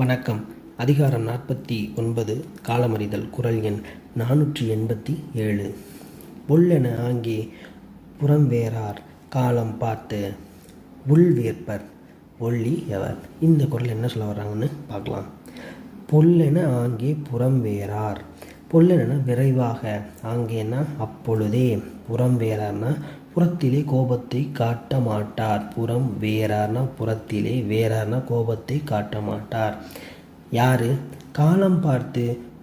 வணக்கம். அதிகாரம் நாற்பத்தி ஒன்பது காலமறிதல் குரல் எண் நானூற்றி எண்பத்தி ஏழு. பொல்லென ஆங்கே புறம் வேறார் காலம் பார்த்து உள்வேற்பர் ஒள்ளி எவர் இந்த குரல் என்ன சொல்ல வர்றாங்கன்னு பார்க்கலாம். பொல்லென ஆங்கே புறம் வேறார் பொல்லனா விரைவாக ஆங்கேனா அப்பொழுதே புறம் வேறார்னா புறத்திலே கோபத்தை காட்ட மாட்டார் புறம் வேறார்னா புறத்திலே வேறார்னா கோபத்தை காட்ட மாட்டார் யாரு? காலம் பார்த்து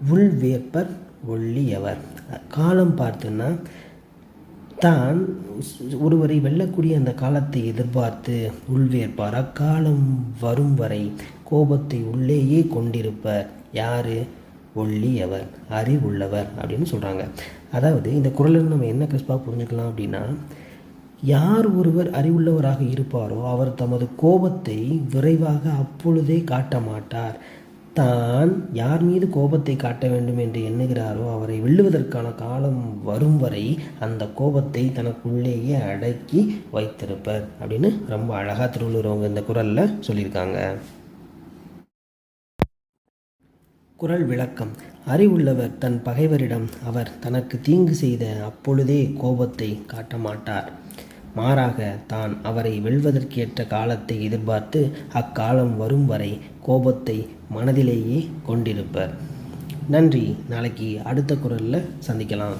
உள் வேப்பர் ஒள்ளியவர். காலம் பார்த்துன்னா தான் ஒருவரை வெல்லக்கூடிய அந்த காலத்தை எதிர்பார்த்து உள்வேற்பார் அக்காலம் வரும் வரை கோபத்தை உள்ளேயே கொண்டிருப்பர். யாரு? ஒள்ளியவர் அறிவுள்ளவர் அப்படின்னு சொல்கிறாங்க அதாவது இந்த குரலில் நம்ம என்ன கிறிஸ்பாக புரிஞ்சுக்கலாம் அப்படின்னா யார் ஒருவர் அறிவுள்ளவராக இருப்பாரோ அவர் தமது கோபத்தை விரைவாக அப்பொழுதே காட்ட மாட்டார். தான் யார் மீது கோபத்தை காட்ட வேண்டும் என்று எண்ணுகிறாரோ அவரை வெல்லுவதற்கான காலம் வரும் வரை அந்த கோபத்தை தனக்குள்ளேயே அடக்கி வைத்திருப்பர் அப்படின்னு ரொம்ப அழகாக திருவள்ளுவர் அவங்க இந்த குரலில் சொல்லியிருக்காங்க. குரல் விளக்கம். அறிவுள்ளவர் தன் பகைவரிடம் அவர் தனக்கு தீங்கு செய்த அப்பொழுதே கோபத்தை காட்ட மாட்டார் மாறாக தான் அவரை வெல்வதற்கேற்ற காலத்தை எதிர்பார்த்து அக்காலம் வரும் வரை கோபத்தை மனதிலேயே கொண்டிருப்பர். நன்றி. நாளைக்கு அடுத்த குரலில் சந்திக்கலாம்.